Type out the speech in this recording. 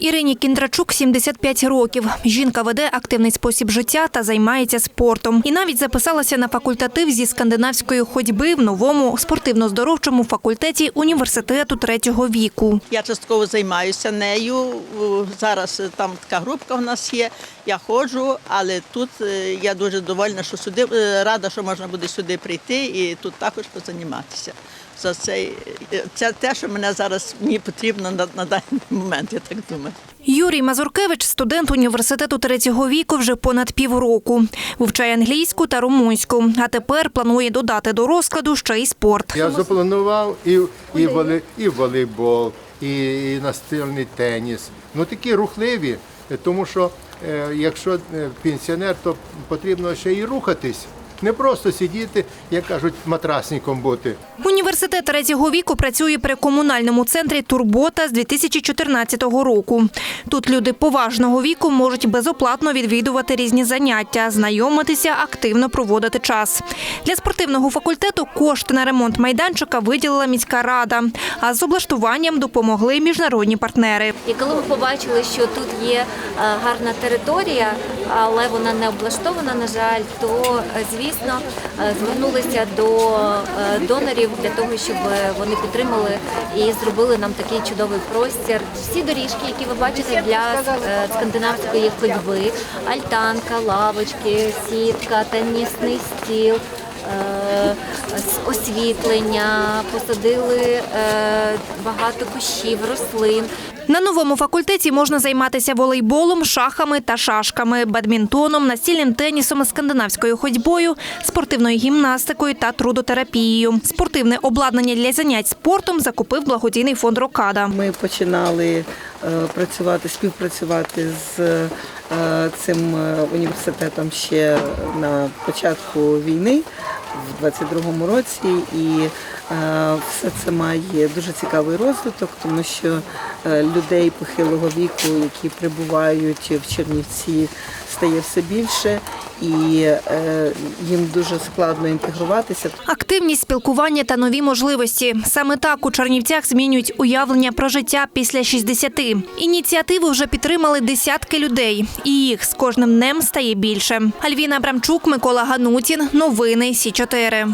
Ірині Кіндрачук 75 років. Жінка веде активний спосіб життя та займається спортом. І навіть записалася на факультатив зі скандинавської ходьби в новому спортивно-здоровчому факультеті університету третього віку. Я частково займаюся нею. Зараз е, там така групка в нас є. Я ходжу, але тут е, я дуже довольна, що сюди е, рада, що можна буде сюди прийти і тут також позаніматися. За цей це те, що мене зараз мені потрібно на, на даний момент, я так думаю. Юрій Мазуркевич, студент університету третього віку, вже понад півроку. Вивчає англійську та румунську, а тепер планує додати до розкладу ще й спорт. Я запланував і, і, воли, і волейбол, і, і настильний теніс. Ну такі рухливі, тому що е, якщо е, пенсіонер, то потрібно ще й рухатись. Не просто сидіти, як кажуть, матрасником бути. Університет третього віку працює при комунальному центрі Турбота з 2014 року. Тут люди поважного віку можуть безоплатно відвідувати різні заняття, знайомитися, активно проводити час. Для спортивного факультету кошти на ремонт майданчика виділила міська рада, а з облаштуванням допомогли міжнародні партнери. І коли ми побачили, що тут є е, гарна територія, але вона не облаштована, на жаль, то е, звісно е, звернулися до е, донорів для того, щоб вони підтримали і зробили нам такий чудовий простір. Всі доріжки, які ви бачите для скандинавської ходьби, альтанка, лавочки, сітка, тенісний стіл. Освітлення, посадили е, багато кущів, рослин. На новому факультеті можна займатися волейболом, шахами та шашками, бадмінтоном, настільним тенісом, скандинавською ходьбою, спортивною гімнастикою та трудотерапією. Спортивне обладнання для занять спортом закупив благодійний фонд Рокада. Ми починали е, працювати, співпрацювати з е, цим університетом ще на початку війни в 22-му році, і е, все це має дуже цікавий розвиток, тому що е, людей похилого віку, які прибувають в Чернівці, стає все більше, і е, їм дуже складно інтегруватися. Активність спілкування та нові можливості. Саме так у Чернівцях змінюють уявлення про життя після 60. Ініціативу вже підтримали десятки людей, і їх з кожним днем стає більше. Альвіна Абрамчук, Микола Ганутін. Новини Сі 4